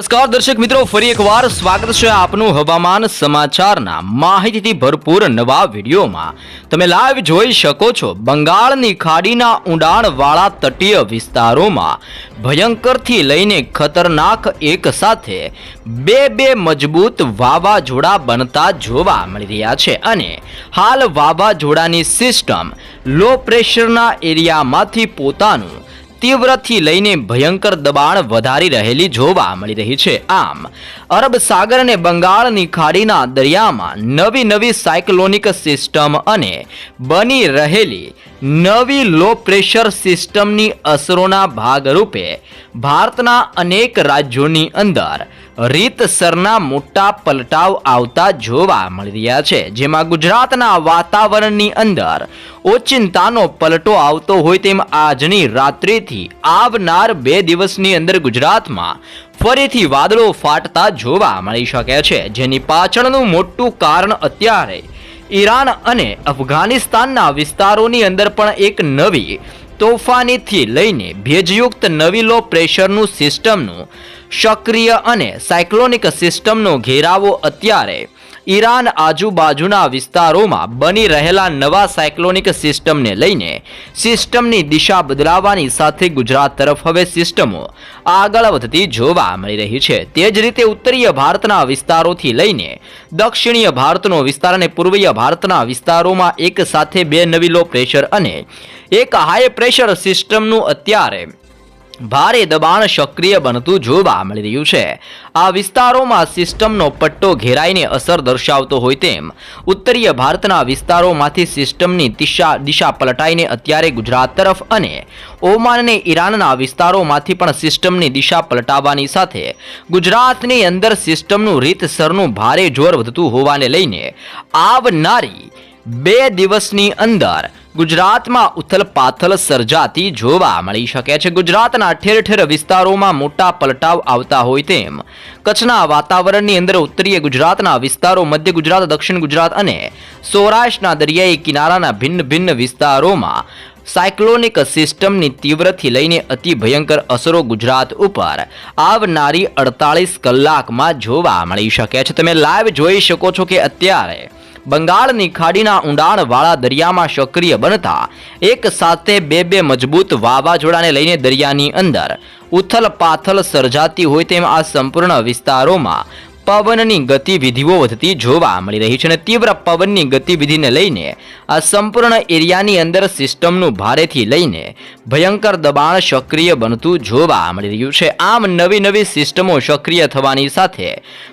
નમસ્કાર દર્શક મિત્રો, ફરી એકવાર સ્વાગત છે આપનું હવામાન સમાચારના માહિતીથી ભરપૂર નવા વિડીયોમાં. તમે લાઈવ જોઈ શકો છો બંગાળની ખાડીના ઊંડાણવાળા તટીય વિસ્તારોમાં ભયંકરથી લઈને ખતરનાક એક સાથે બે બે મજબૂત વાવાઝોડા બનતા જોવા મળી રહ્યા છે અને હાલ વાવાઝોડાની સિસ્ટમ લો પ્રેશરના એરિયામાંથી પોતાનું તીવ્રથી લઈને ભયંકર દબાણ વધારી રહેલી જોવા મળી રહી છે. આમ અરબ સાગર અને બંગાળની ખાડીના દરિયામાં નવી નવી સાયક્લોનિક સિસ્ટમ અને બની રહેલી નવી લો પ્રેશર સિસ્ટમની અસરોના ભાગરૂપે ભારતના અનેક રાજ્યોની અંદર રીતસરના મોટા પલટાવ આવતા જોવા મળી રહ્યા છે. જેમાં ગુજરાતના વાતાવરણની અંદર ઓચિંતાનો પલટો આવતો હોય તેમ આજની રાત્રિથી આવનાર બે દિવસની અંદર ગુજરાતમાં ફરીથી વાદળો ફાટતા જોવા મળી શકે છે, જેની પાછળનું મોટું કારણ અત્યારે ઈરાન અને અફઘાનિસ્તાનના વિસ્તારોની અંદર પણ એક નવી તોફાનીથી લઈને ભેજયુક્ત નવી લો પ્રેશરનું સિસ્ટમનું સક્રિય અને સાયક્લોનિક સિસ્ટમનો ઘેરાવો અત્યારે ઈરાન આજુબાજુના વિસ્તારોમાં બની રહેલા નવા સાયક્લોનિક સિસ્ટમને લઈને સિસ્ટમની દિશા બદલાવાની સાથે ગુજરાત તરફ હવે સિસ્ટમો આગળ વધતી જોવા મળી રહી છે. તે જ રીતે ઉત્તરીય ભારતના વિસ્તારોથી લઈને દક્ષિણીય ભારતનો વિસ્તાર અને પૂર્વીય ભારતના વિસ્તારોમાં એક સાથે બે નવી લો પ્રેશર અને એક હાઈ પ્રેશર સિસ્ટમનું અત્યારે ભારે દબાણ સક્રિય બનતું જોવા મળી રહ્યું છે. આ વિસ્તારોમાં સિસ્ટમનો પટ્ટો ઘેરાઈને અસર દર્શાવતો હોય તેમ, ઉત્તરીય ભારતના વિસ્તારોમાંથી સિસ્ટમની દિશા દિશા પલટાઈને અત્યારે ગુજરાત તરફ અને ઓમાન અને ઈરાનના વિસ્તારોમાંથી પણ સિસ્ટમની દિશા પલટાવવાની સાથે ગુજરાતની અંદર સિસ્ટમનું રીતસરનું ભારે જોર વધતું હોવાને લઈને આવનારી બે દિવસની અંદર ગુજરાતમાં ઉથલપાથલ સર્જાતી જોવા મળી શકે છે. ગુજરાતના ઠેર ઠેર વિસ્તારોમાં મોટા પલટાવ આવતા હોય તેમ કચ્છના વાતાવરણની અંદર ઉત્તરીય ગુજરાતના વિસ્તારો, મધ્ય ગુજરાત, દક્ષિણ ગુજરાત અને સૌરાષ્ટ્રના દરિયાઈ કિનારાના ભિન્ન ભિન્ન વિસ્તારોમાં સાયક્લોનિક સિસ્ટમની તીવ્રથી લઈને અતિ ભયંકર અસરો ગુજરાત ઉપર આવનારી અડતાળીસ કલાકમાં જોવા મળી શકે છે. તમે લાઈવ જોઈ શકો છો કે અત્યારે બંગાળની ખાડીના ઊંડાણવાળા દરિયામાં સક્રિય બનતા એક સાથે બે બે મજબૂત વાવાઝોડાને લઈને દરિયાની અંદર ઉથલ પાથલ સર્જાતી હોય તેમ આ સંપૂર્ણ વિસ્તારોમાં પવનની ગતિવિધિઓ વધતી જોવા મળી રહી છે અને તીવ્ર પવનની ગતિવિધિને લઈને આ સંપૂર્ણ એરિયાની અંદર સિસ્ટમનું ભારેથી લઈને ભયંકર દબાણ સક્રિય બનતું જોવા મળી રહ્યું છે. આમ નવી નવી સિસ્ટમો સક્રિય થવાની સાથે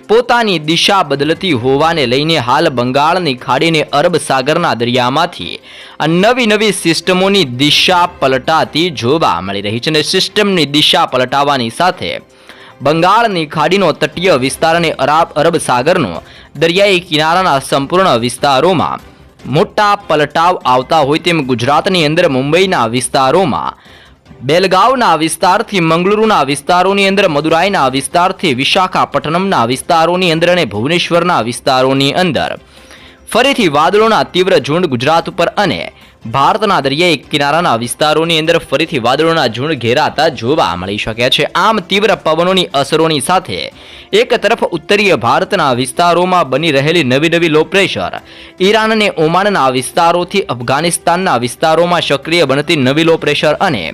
પોતાની દિશા બદલતી હોવાને લઈને હાલ બંગાળની ખાડીને અરબ સાગરના દરિયામાંથી આ નવી નવી સિસ્ટમોની દિશા પલટાતી જોવા મળી રહી છે અને સિસ્ટમની દિશા પલટાવવાની સાથે બંગાળની ખાડીનો તટીય વિસ્તાર અને અરાબ, અરબ સાગરનો દરિયાઈ કિનારાના સંપૂર્ણ વિસ્તારોમાં મોટા પલટાવ આવતા હોય તેમ ગુજરાતની અંદર મુંબઈના વિસ્તારોમાં, બેલગાવના વિસ્તારથી મંગલુરુના વિસ્તારોની અંદર, મદુરાઈના વિસ્તારથી વિશાખાપટ્ટનમના વિસ્તારોની અંદર અને ભુવનેશ્વરના વિસ્તારોની અંદર ફરીથી વાદળોના તીવ્ર ઝુંડ ગુજરાત ઉપર અને ભારતના દરિયાઈ કિનારાના વિસ્તારોની અંદર ફરીથી વાદળોના ઝુંડ ઘેરાતા જોવા મળી શકે છે. આમ તીવ્ર પવનોની અસરોની સાથે એક તરફ ઉત્તરીય ભારતના વિસ્તારોમાં બની રહેલી નવી નવી લો પ્રેશર ઈરાન અને ઓમાનના વિસ્તારોથી અફઘાનિસ્તાનના વિસ્તારોમાં સક્રિય બનતી નવી લો પ્રેશર અને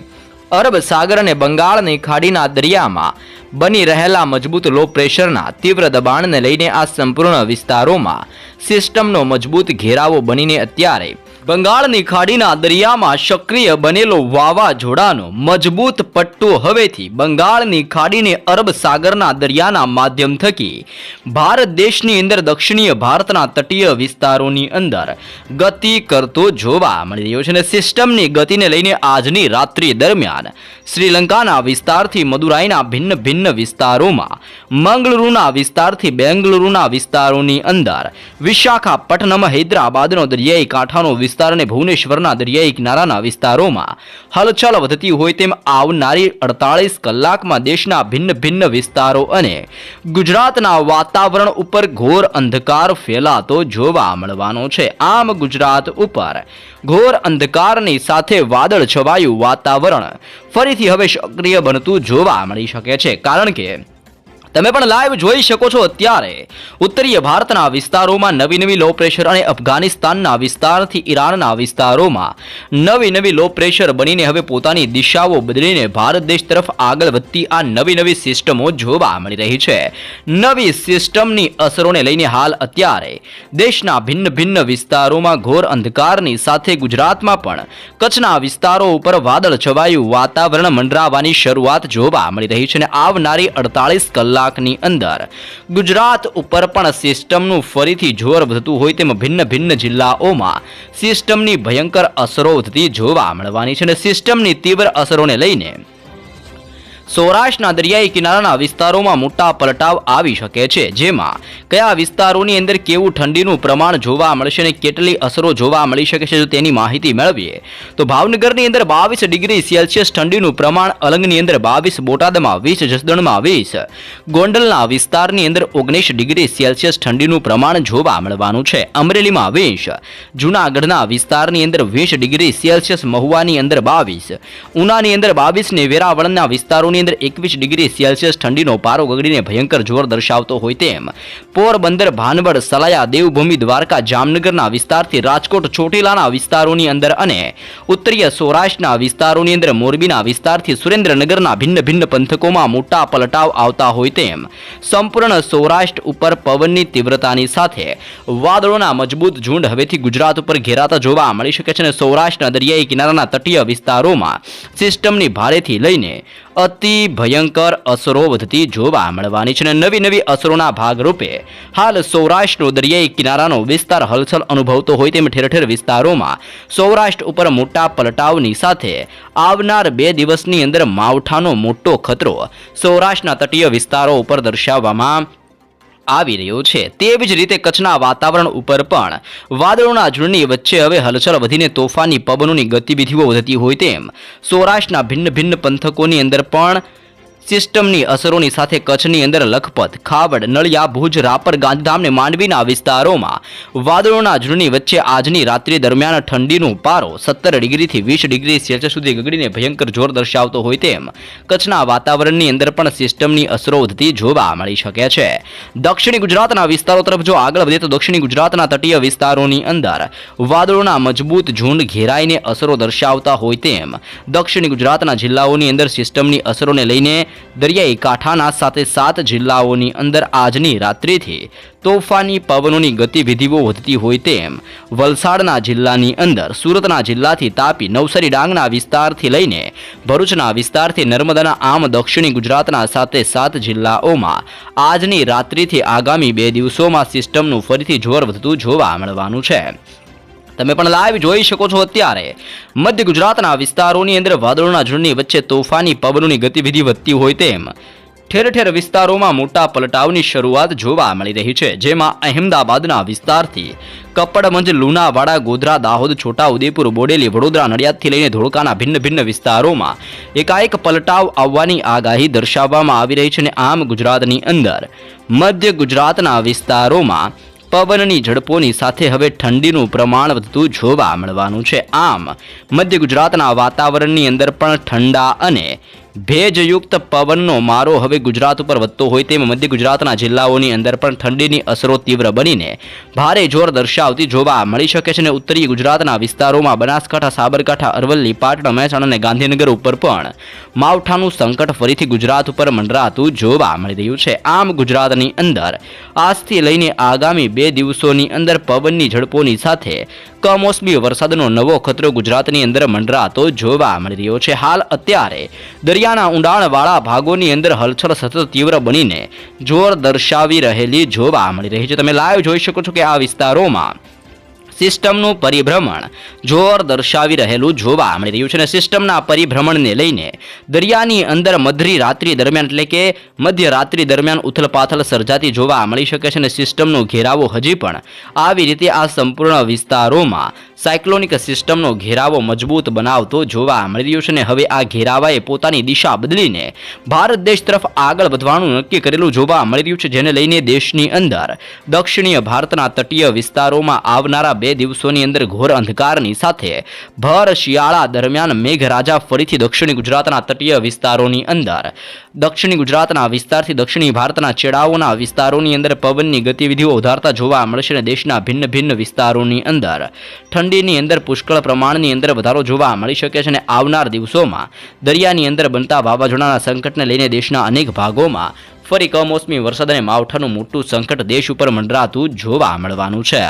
અરબ સાગર અને બંગાળની ખાડીના દરિયામાં બની રહેલા મજબૂત લો પ્રેશરના તીવ્ર દબાણને લઈને આ સંપૂર્ણ વિસ્તારોમાં સિસ્ટમનો મજબૂત ઘેરાવો બનીને અત્યારે બંગાળની ખાડીના દરિયામાં સક્રિય બનેલો વાવાઝોડાનો મજબૂત પટ્ટો હવેથી બંગાળની ખાડીને અરબ સાગરના દરિયાના માધ્યમ થકી ભારત દેશની અંદર દક્ષિણીય ભારતના તટીય વિસ્તારોની અંદર ગતિ કરતો જોવા મળી રહ્યો છે અને સિસ્ટમની ગતિને લઈને આજની રાત્રિ દરમિયાન શ્રીલંકાના વિસ્તારથી મદુરાઈના ભિન્ન ભિન્ન વિસ્તારોમાં મંગલુરુના વિસ્તારથી બેંગલુરુના વિસ્તારોની અંદર, વિશાખાપટ્ટનમ, હૈદરાબાદનો દરિયાઈ કાંઠાનો વિસ્તાર અને ભુવનેશ્વરના દરિયાઈ કિનારાના વિસ્તારોમાં હલચલ વધતી હોય તેમ આવનારી અડતાળીસ કલાકમાં દેશના ભિન્ન ભિન્ન વિસ્તારો અને ગુજરાતના વાતાવરણ ઉપર ઘોર અંધકાર ફેલાતો જોવા મળવાનો છે. આમ ગુજરાત ઉપર ઘોર અંધકારની સાથે વાદળ છવાયું વાતાવરણ ફરીથી હવે સક્રિય બનતું જોવા મળી શકે છે. કારણ કે તમે પણ લાઈવ જોઈ શકો છો અત્યારે. ઉત્તરીય ભારતના વિસ્તારોમાં નવી નવી લો પ્રેશર અને અફઘાનિસ્તાનના વિસ્તારથી ઈરાનના વિસ્તારોમાં નવી નવી લો પ્રેશર બનીને હવે પોતાની દિશાઓ બદલીને ભારત દેશ તરફ આગળ વધતી આ નવી નવી સિસ્ટમો જોવા મળી રહી છે. નવી સિસ્ટમની અસરોને લઈને હાલ અત્યારે દેશના ભિન્ન ભિન્ન વિસ્તારોમાં ઘોર અંધકારની સાથે ગુજરાતમાં પણ કચ્છના વિસ્તારો ઉપર વાદળ છવાયું વાતાવરણ મંડરાવાની શરૂઆત જોવા મળી રહી છે અને આવનારી અડતાલીસ કલાકની અંદર. ગુજરાત ઉપર પણ સિસ્ટમનું ફરીથી જોર વધતું હોય તેમ ભિન્ન ભિન્ન જિલ્લાઓમાં સિસ્ટમની ભયંકર અસરો વધતી જોવા મળવાની છે અને સિસ્ટમની તીવ્ર અસરોને લઈને સૌરાષ્ટ્રના દરિયાઈ કિનારાના વિસ્તારોમાં મોટા પલટાવ આવી શકે છે, જેમાં કયા વિસ્તારોની અંદર કેવું ઠંડીનું પ્રમાણ જોવા મળશે અને કેટલી અસરો જોવા મળી શકે છે, જો તેની માહિતી મેળવીએ. તો ભાવનગરની અંદર બાવીસ ડિગ્રી સેલ્સિયસ ઠંડીનું પ્રમાણ, અલંગની અંદર બાવીસ, બોટાદમાં વીસ, જસદણમાં વીસ, ગોંડલના વિસ્તારની અંદર ઓગણીસ ડિગ્રી સેલ્સિયસ ઠંડીનું પ્રમાણ જોવા મળવાનું છે. અમરેલીમાં વીસ, જૂનાગઢના વિસ્તારની અંદર વીસ ડિગ્રી સેલ્સિયસ, મહુવાની અંદર બાવીસ, ઉનાની અંદર બાવીસ ને વેરાવળના વિસ્તારોની અંદર એકવીસ ડિગ્રી સેલ્સિયસ ઠંડીનો પારો ગગડીને ભયંકર જોર દર્શાવતો હોય તેમ. પોરબંદર, ભાનવડ, સલાયા, દેવભૂમિ, દ્વારકા, જામનગરના વિસ્તારથી રાજકોટ, ચોટીલાના વિસ્તારોની અંદર અને ઉત્તરીય સૌરાષ્ટ્રના વિસ્તારોની અંદર મોરબીના વિસ્તારથી સુરેન્દ્રનગરના ભિન્ન ભિન્ન પંથકોમાં મોટા પલટાવ આવતા હોય તેમ. સંપૂર્ણ સૌરાષ્ટ્ર ઉપર પવનની તીવ્રતાની સાથે વાદળોના મજબૂત ઝુંડ હવેથી ગુજરાત ઉપર ઘેરાતા જોવા મળી શકે છે અને સૌરાષ્ટ્રના દરિયાઈ કિનારાના તટીય વિસ્તારોમાં સિસ્ટમની ભારેથી લઈને અતિ ભયંકર અસરો વધતી જોવા મળવાની છે અને નવી નવી અસરોના ભાગરૂપે હાલ સૌરાષ્ટ્રનો દરિયાઈ કિનારાનો વિસ્તાર હલચલ અનુભવતો હોય તેમ ઠેર ઠેર વિસ્તારોમાં સૌરાષ્ટ્ર ઉપર મોટા પલટાવની સાથે આવનાર બે દિવસની અંદર માવઠાનો મોટો ખતરો સૌરાષ્ટ્રના તટીય વિસ્તારો ઉપર દર્શાવવામાં આવી રહ્યો છે. તેવી જ રીતે કચ્છના વાતાવરણ ઉપર પણ વાદળોના ઝુંડની વચ્ચે હવે હલચલ વધીને તોફાની પવનોની ગતિવિધિઓ વધતી હોય તેમ સૌરાષ્ટ્રના ભિન્ન ભિન્ન પંથકોની અંદર પણ સિસ્ટમની અસરોની સાથે કચ્છની અંદર લખપત, ખાવડ, નળિયા, ભુજ, રાપર, ગાંધીધામને માંડવીના વિસ્તારોમાં વાદળોના ઝૂંડની વચ્ચે આજની રાત્રિ દરમિયાન ઠંડીનો પારો સત્તર ડિગ્રીથી વીસ ડિગ્રી સેલ્સિયસ સુધી ગગડીને ભયંકર જોર દર્શાવતો હોય તેમ કચ્છના વાતાવરણની અંદર પણ સિસ્ટમની અસરો વધતી જોવા મળી શકે છે. દક્ષિણ ગુજરાતના વિસ્તારો તરફ જો આગળ વધીએ તો દક્ષિણ ગુજરાતના તટીય વિસ્તારોની અંદર વાદળોના મજબૂત ઝુંડ ઘેરાઈને અસરો દર્શાવતા હોય તેમ દક્ષિણ ગુજરાતના જિલ્લાઓની અંદર સિસ્ટમની અસરોને લઈને દરિયાઈ કાંઠાના સાથે સાત જિલ્લાઓની અંદર આજની રાત્રિથી તોફાની પવનોની ગતિવિધિઓ વધતી હોય તેમ વલસાડના જિલ્લાની અંદર સુરતના જિલ્લાથી તાપી નવસારી ડાંગના વિસ્તારથી લઈને ભરૂચના વિસ્તારથી નર્મદાના આમ દક્ષિણી ગુજરાતના સાથે સાત જિલ્લાઓમાં આજની રાત્રિથી આગામી બે દિવસોમાં સિસ્ટમનું ફરીથી જોર વધતું જોવા મળવાનું છે. તમે પણ લાઈવ જોઈ શકો છો અત્યારે. મધ્ય ગુજરાતના વિસ્તારોની અંદર વાદળોના ઝુંડની વચ્ચે તોફાની, પવનોની ગતિવિધિ વધતી હોય તેમ. ઠેર ઠેર વિસ્તારોમાં મોટા પલટાવની શરૂઆત જોવા મળી રહી છે, જેમાં અહેમદાબાદના વિસ્તારથી કપડમંજ, લુણાવાડા, ગોધરા, દાહોદ છોટા ઉદેપુર બોડેલી, વડોદરા, નડિયાદથી લઈને ધોળકાના ભિન્ન ભિન્ન વિસ્તારોમાં એકાએક પલટાવ આવવાની આગાહી દર્શાવવામાં આવી રહી છે અને આમ ગુજરાતની અંદર મધ્ય ગુજરાતના વિસ્તારોમાં પવનની ઝડપોની સાથે હવે ઠંડીનું પ્રમાણ વધતું જોવા મળવાનું છે. આમ, મધ્ય ગુજરાતના વાતાવરણની અંદર પણ ઠંડા અને ભેજયુક્ત પવનનો મારો હવે ગુજરાત ઉપર વધતો હોય તેમ મધ્ય ગુજરાતના જિલ્લાઓની અંદર પણ ઠંડીની અસરો તીવ્ર બનીને ભારે જોર દર્શાવતી જોવા મળી શકે છે અને ઉત્તરીય ગુજરાતના વિસ્તારોમાં બનાસકાંઠા, સાબરકાંઠા, અરવલ્લી, પાટણ, મહેસાણા અને ગાંધીનગર ઉપર પણ માવઠાનું સંકટ ફરીથી ગુજરાત ઉપર મંડરાતું જોવા મળી રહ્યું છે. આમ ગુજરાતની અંદર આજથી લઈને આગામી બે દિવસોની અંદર પવનની ઝડપોની સાથે કમોસમી વરસાદનો નવો ખતરો ગુજરાતની અંદર મંડરાતો જોવા મળી રહ્યો છે. હાલ અત્યારે દરિયાના ઊંડાણવાળા ભાગોની અંદર હલચલ સતત તીવ્ર બનીને જોર દર્શાવી રહેલી જોવા મળી રહી છે. તમે લાઈવ જોઈ શકો છો કે આ વિસ્તારોમાં સિસ્ટમનું પરિભ્રમણ જોર દર્શાવી રહેલું જોવા મળી રહ્યું છે અને સિસ્ટમના પરિભ્રમણને લઈને દરિયાની અંદર મધરી રાત્રિ દરમિયાન એટલે કે મધ્ય રાત્રિ દરમિયાન ઉથલપાથલ સર્જાતી જોવા મળી શકે છે અને સિસ્ટમનો ઘેરાવો હજી પણ આવી રીતે આ સંપૂર્ણ વિસ્તારોમાં સાયક્લોનિક સિસ્ટમનો ઘેરાવો મજબૂત બનાવતો જોવા મળી રહ્યો છે અને હવે આ ઘેરાવાએ પોતાની દિશા બદલીને ભારત દેશ તરફ આગળ વધવાનું નક્કી કરેલું જોવા મળી રહ્યું છે, જેને લઈને દેશની અંદર દક્ષિણીય ભારતના તટીય વિસ્તારોમાં આવનારા બે દિવસોની અંદર ઘોર અંધકારની સાથે ભર શિયાળા દરમિયાન મેઘરાજા ફરીથી દક્ષિણી ગુજરાતના તટીય વિસ્તારોની અંદર, દક્ષિણી ગુજરાતના વિસ્તારથી દક્ષિણી ભારતના છેડાઓના વિસ્તારોની અંદર પવનની ગતિવિધિઓ વધારતા જોવા મળશે અને દેશના ભિન્ન ભિન્ન વિસ્તારોની અંદર. ઠંડીની અંદર પુષ્કળ પ્રમાણની અંદર વધારો જોવા મળી શકે છે અને આવનાર દિવસોમાં દરિયાની અંદર બનતા વાવાઝોડાના સંકટને લઈને દેશના અનેક ભાગોમાં ફરી કમોસમી વરસાદ અને માવઠાનું મોટું સંકટ દેશ ઉપર મંડરાતું જોવા મળવાનું છે.